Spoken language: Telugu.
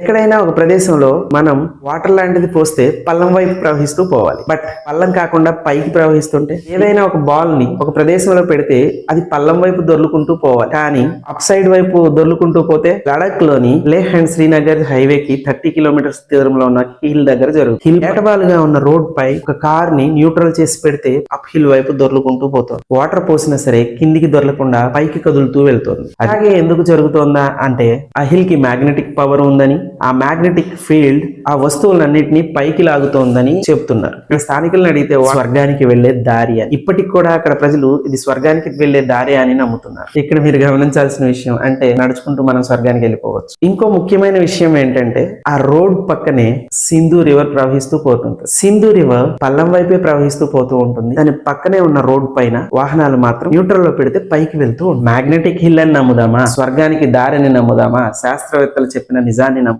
ఎక్కడైనా ఒక ప్రదేశంలో మనం వాటర్ లాంటిది పోస్తే పల్లం వైపు ప్రవహిస్తూ పోవాలి. బట్ పల్లం కాకుండా పైకి ప్రవహిస్తుంటే ఏదైనా ఒక బాల్ని ఒక ప్రదేశంలో పెడితే అది పల్లం వైపు దొర్లుకుంటూ పోవాలి. కానీ అప్ సైడ్ వైపు దొర్లుకుంటూ పోతే లడక్లోని లేహ్ అండ్ శ్రీనగర్ హైవే కి థర్టీ కిలోమీటర్స్ దూరంలో ఉన్న హిల్ దగ్గర జరుగుతుంది. హిల్గా ఉన్న రోడ్ పై ఒక కార్ని న్యూట్రల్ చేసి పెడితే అప్ హిల్ వైపు దొర్లుకుంటూ పోతుంది. వాటర్ పోసినా సరే కిందికి దొరలకుండా పైకి కదులుతూ వెళ్తుంది. అలాగే ఎందుకు జరుగుతోందా అంటే ఆ హిల్కి మ్యాగ్నెటిక్ పవర్ ఉందని ఆ మ్యాగ్నెటిక్ ఫీల్డ్ ఆ వస్తువులన్నిటిని పైకి లాగుతోందని చెప్తున్నారు. ఈ స్థానికులను అడిగితే స్వర్గానికి వెళ్ళే దారి అని. ఇప్పటికి కూడా అక్కడ ప్రజలు ఇది స్వర్గానికి వెళ్ళే దారి అని నమ్ముతున్నారు. ఇక్కడ మీరు గమనించాల్సిన విషయం అంటే నడుచుకుంటూ మనం స్వర్గానికి వెళ్ళిపోవచ్చు. ఇంకో ముఖ్యమైన విషయం ఏంటంటే ఆ రోడ్ పక్కనే సింధు రివర్ ప్రవహిస్తూ పోతుంది సింధు రివర్ పల్లం వైపే ప్రవహిస్తూ పోతూ ఉంటుంది. దాని పక్కనే ఉన్న రోడ్ పైన వాహనాలు మాత్రం న్యూట్రల్లో పెడితే పైకి వెళ్తూ మ్యాగ్నెటిక్ హిల్ అని నమ్ముదామా? స్వర్గానికి దారిని నమ్ముదామా? శాస్త్రవేత్తలు చెప్పిన నిజాన్ని నమ్ము